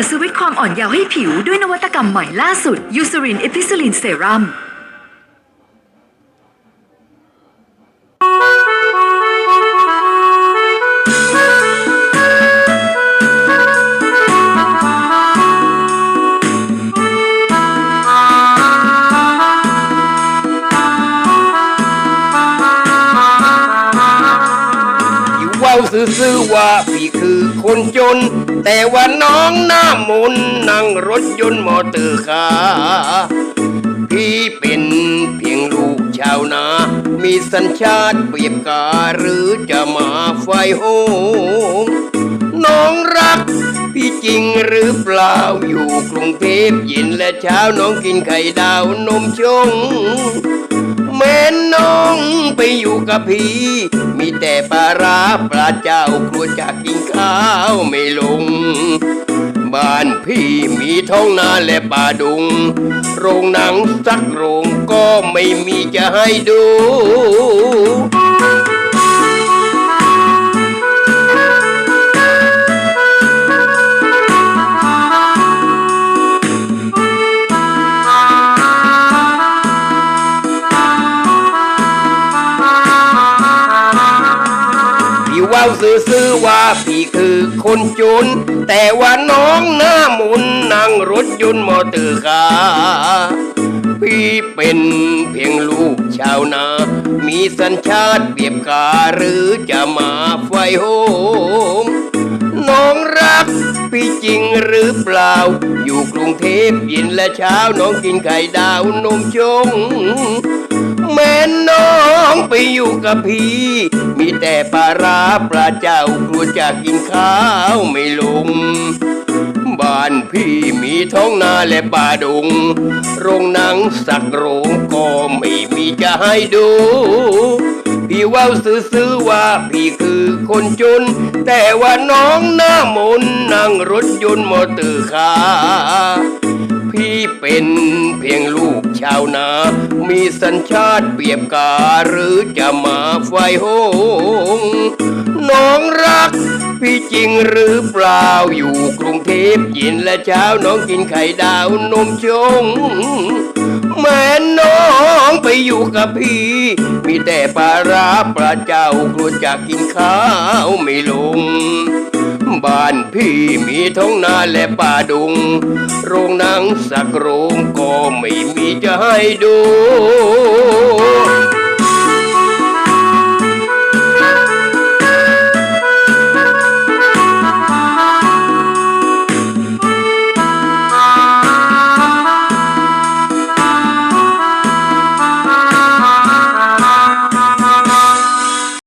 ปิดสวิตช์ความอ่อนเยาว์ให้ผิวด้วยนวัตกรรมใหม่ล่าสุดยูซูรินเอพิซิลินเซรั่ม ซื่อๆว่าพี่คือคนจน แต่ว่าน้องหน้ามนนั่งรถยนต์มอเตอร์คาร์พี่เป็นเพียงลูกชาวนา มีสัญชาติเปรียบกาหรือจะมาไฟโหงน้องรัก พี่จริงหรือเปล่าอยู่กรุงเทพเย็นและเช้าน้องกินไข่ดาวนมชง กับพี่มีแต่ปลาร้าปลาเจ้ากลัวจะกินข้าวไม่ลง บ้านพี่มีท้องนาและป่าดุง โรงหนังสักโรงก็ไม่มีจะให้ดู ว้าซื่อว่าพี่คือคนจนแต่ว่าน้องหน้ามุนนั่งรถยนต์มอเตอร์คาพี่เป็นเพียงลูกชาวนา มีสัญชาติเปียบกาหรือจะมาไฟโหมน้องรักพี่จริงหรือเปล่า อยู่กรุงเทพย็นและเช้าน้องกินไข่ดาวนมชง ไปอยู่กับพี่ มีแต่ปลาร้าปลาเจ้ากลัวจะกินข้าวไม่ลง บ้านพี่มีท้องนาและป่าดง โรงหนังสักโรงก็ไม่มีจะให้ดูพี่ว่าซื่อๆว่าพี่คือคนจน แต่ว่าน้องหน้ามนนั่งรถยนต์มอเตอร์คาร์ เป็นเพียงลูกชาวนา มีสัญชาติเปรียบกาหรือจะมาไฟโหงน้องรัก พี่จริงหรือเปล่าอยู่กรุงเทพเย็นและเช้าน้องกินไข่ดาวนมชงแม่น้องไปอยู่กับพี่ มีแต่ปลาร้าปลาเจ้ากลัวจะกินข้าวไม่ลง บ้านพี่มีท้องนาและป่าดุง โรงหนังสักโรงก็ไม่มีจะให้ดู